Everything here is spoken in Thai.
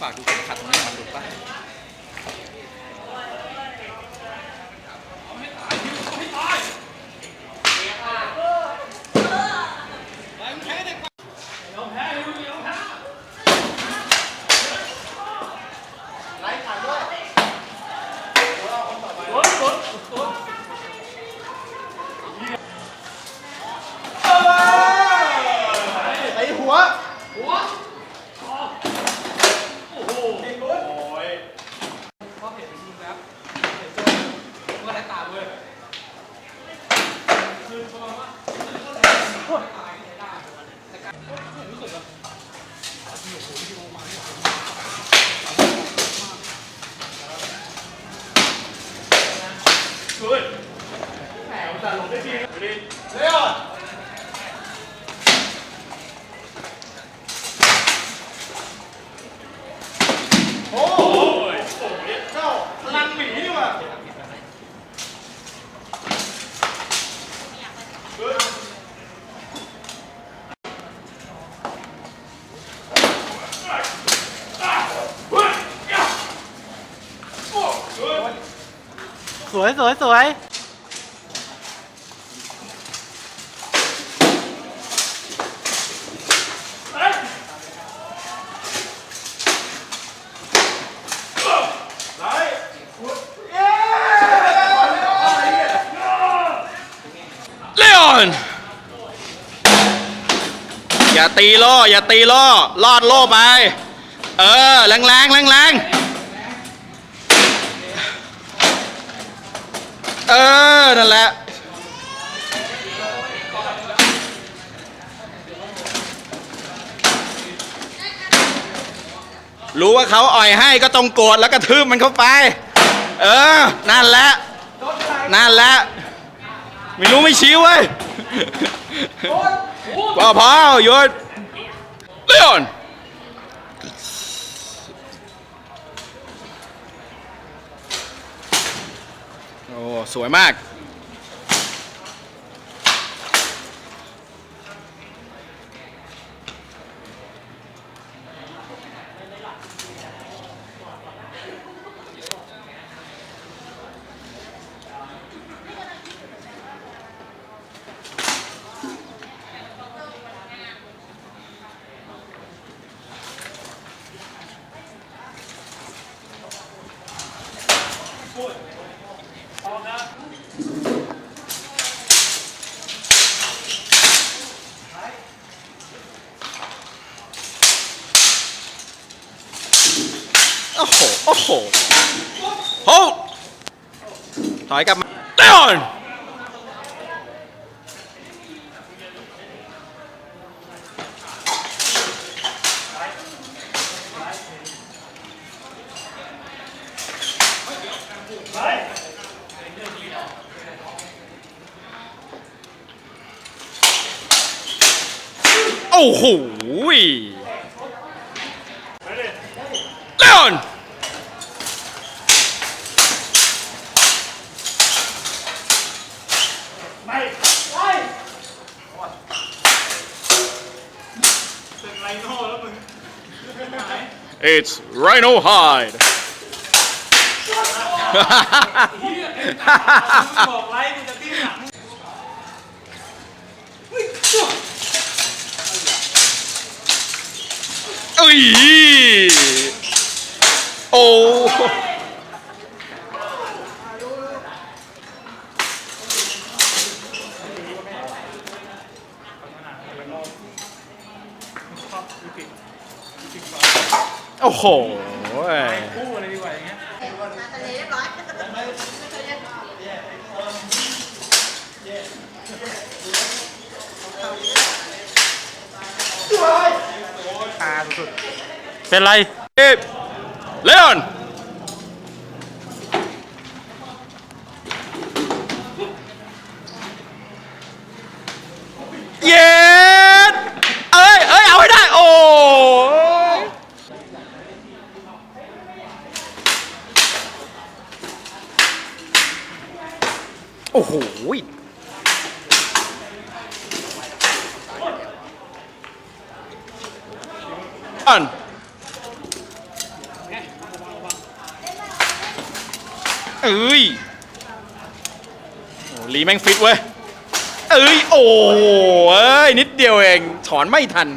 ฝากดูเข็มขัดตรงนี้มันหลุดปะ ไอหัว พลังหมีนี่ว่ะ สวยสวยสวย เลออน อย่าตีโล่อย่าตีโล่ลอดโล่ไป เออแรงแรงแรงแรงเออ นั่นแหละรู้ว่าเขาอ่อยให้ก็ต้องโกรธแล้วก็ทืบมันเข้าไป เออ นั่นแหละ นั่นแหละ ไม่รู้ไม่ชี้เว้ย พอพอหยุดเลออนโอ้ สวยมาก โอ้ โหโอ้โหถอยกลับมาเลออนโอ้โหเลออน It's Rhino Hide บอกไลฟ์มึงจะติ้งหลังเอ้ย โอ้ โอ้โหคู่อะไรดีกว่าอย่างเงี้ยตาสุดๆเป็นไรเอฟเลออน on. อ้ยรีแม่งฟิตเว้ย เอ้ย โอ้ยนิดเดียวเอง ถอนไม่ทัน